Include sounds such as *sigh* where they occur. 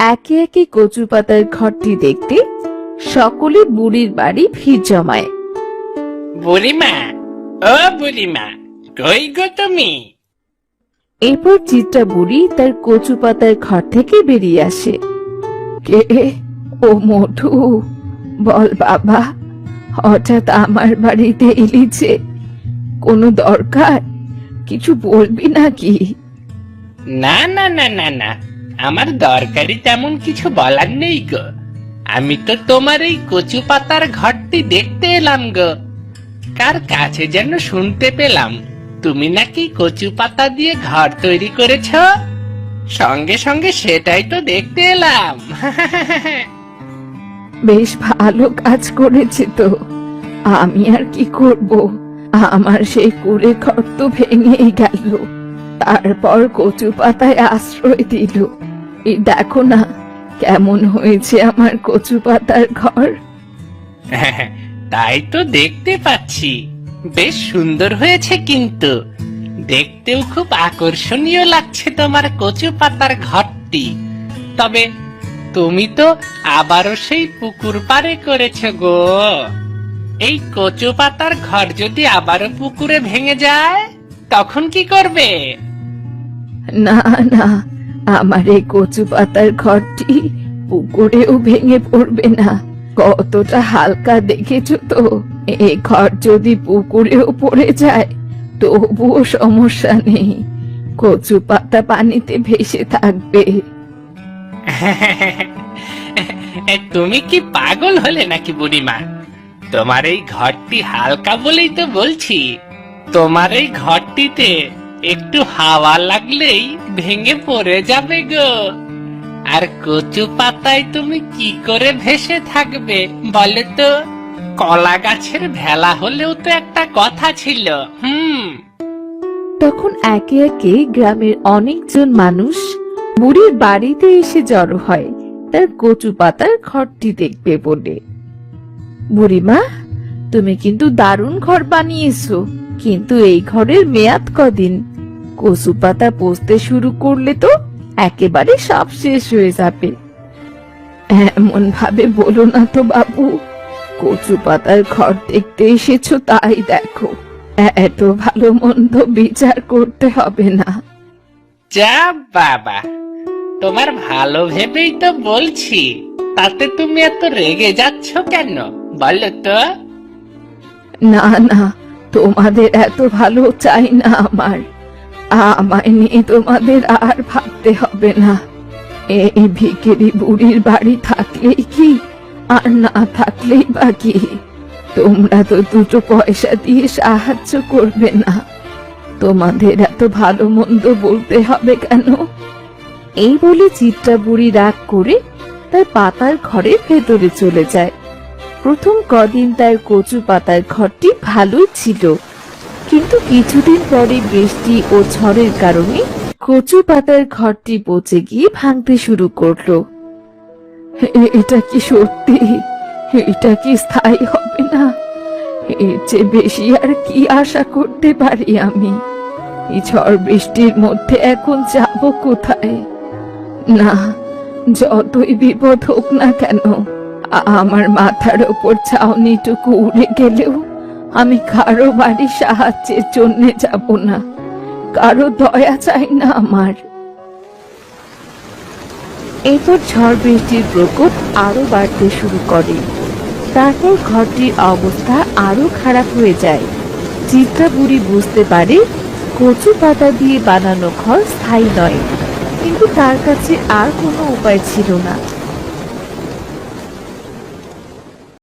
একে একে কচু পাতার ঘরটি দেখতে সকলে বুড়ির বাড়ি ভিড় জমায়। বুড়িমা ও বুড়িমা কই গো তুমি? এরপর চিত্রা বুড়ি তার কচু পাতার ঘর থেকে বেরিয়ে আসে। কে ও মোটু বল বাবা হঠাৎ আমার বাড়িতে এলি যে কোনো দরকার? কিছু বলবি নাকি? না না না না না আমার দরকারি তেমন কিছু বলার নেই গো। আমি তো তোমার এই কচু পাতার ঘরটি দেখতে এলাম গো। কার কাছে যেন শুনতে পেলাম, তুমি নাকি কচু পাতা দিয়ে ঘর তৈরি করেছ? সঙ্গে সঙ্গে সেটাই তো দেখতে এলাম। *laughs* বেশ ভালো কাজ করেছে তো। আমি আর কি করব? আমার সেই কুড়ে ঘর তো ভেঙেই গেল। তারপর কচু পাতায় আশ্রয় দিল। এই দেখো না কেমন হয়েছে আমার কচু পাতার ঘর। *laughs* তাই তো দেখতে পাচ্ছি। বেশ সুন্দর হয়েছে কিন্তু। দেখতেও খুব আকর্ষণীয় লাগছে তোমার কচু পাতার ঘরটি। তবে তুমি তো আবারও সেই পুকুর পারে করেছ গো। এই কচু পাতার ঘর যদি আবারও পুকুরে ভেঙে যায় তখন কি করবে? না না আমার এই কচু পাতার ঘরটি পুকুরেও ভেঙে পড়বে না। কতটা হালকা দেখেছ তো? এই ঘর যদি পুকুরেও পড়ে যায়, তবুও সমস্যা নেই। কচু পাতা পানিতে ভেসে থাকবে। তুমি কি পাগল হলে নাকি বুড়িমা? তোমার এই ঘরটি হালকা বলেই তো বলছি। তোমার এই ঘরটিতে একটু হাওয়া লাগলেই ভেঙে পড়ে যাবে গো। আর কচু পাতায় তুমি কি করে ভেসে থাকবে বলে তো? কলা গাছের ভেলা হলেও তো একটা কথা ছিল, হুম। তখন একে একে গ্রামের অনেকজন মানুষ বুড়ির বাড়িতে এসে জড়ো হয়, তার কচু পাতার ঘরটি দেখবে বলে। বুড়িমা, তুমি কিন্তু দারুণ ঘর বানিয়েছো। কিন্তু এই ঘরের মেয়াদ কদিন? কচু পাতা পচতে শুরু করলে তো একেবারে সব শেষ হয়ে যাবে। এমন ভাবে বলো না তো বাবু কচু পাতার ঘর দেখতে এসেছ তাই দেখো। এত ভালো মন্দ বিচার করতে হবে না। যা বাবা তোমার ভালো ভেবেই তো বলছি তাতে তুমি এত রেগে যাচ্ছ কেন বলো তো? না না তোমাদের এত ভালো চাই না আমার। আমায় নিয়ে তোমাদের আর ভাবতে হবে না। এই ভিকিরি বুড়ির বাড়ি থাকলেই কি, আর না থাকলেই বা কি? তোমরা তো দুটো পয়সা দিয়ে সাহায্য করবে না। তোমাদের এত ভালো মন্দ বলতে হবে কেন? এই বলে চিত্রা বুড়ি রাগ করে তার পাতার ঘরের ভেতরে চলে যায়। প্রথম কদিন তার কচু পাতার ঘরটি ভালোই ছিল। কিন্তু কিছুদিন পরে বৃষ্টি ও ঝড়ের কারণে কচু পাতার ঘরটি পচে গিয়ে ভাঙতে শুরু করল। এটা কি সত্যি? এটা কি স্থায়ী হবে না? এর চেয়ে বেশি আর কি আশা করতে পারি আমি? এই ঝড় বৃষ্টির মধ্যে এখন যাব কোথায়? না, যতই বিপদ হোক না কেন আমার মাথার ওপর ছাউনিটুকু উড়ে গেলেও আমি কারও বাড়ি সাহায্যের জন্য যাব না। কারও দয়া চাই না আমার। এরপর ঝড় বৃষ্টির প্রকোপ আরও বাড়তে শুরু করে। তারপর ঘরটির অবস্থা আরও খারাপ হয়ে যায়। চিত্রা বুড়ি বুঝতে পারে কচু পাতা দিয়ে বানানো ঘর স্থায়ী নয়, কিন্তু তার কাছে আর কোনো উপায় ছিল না।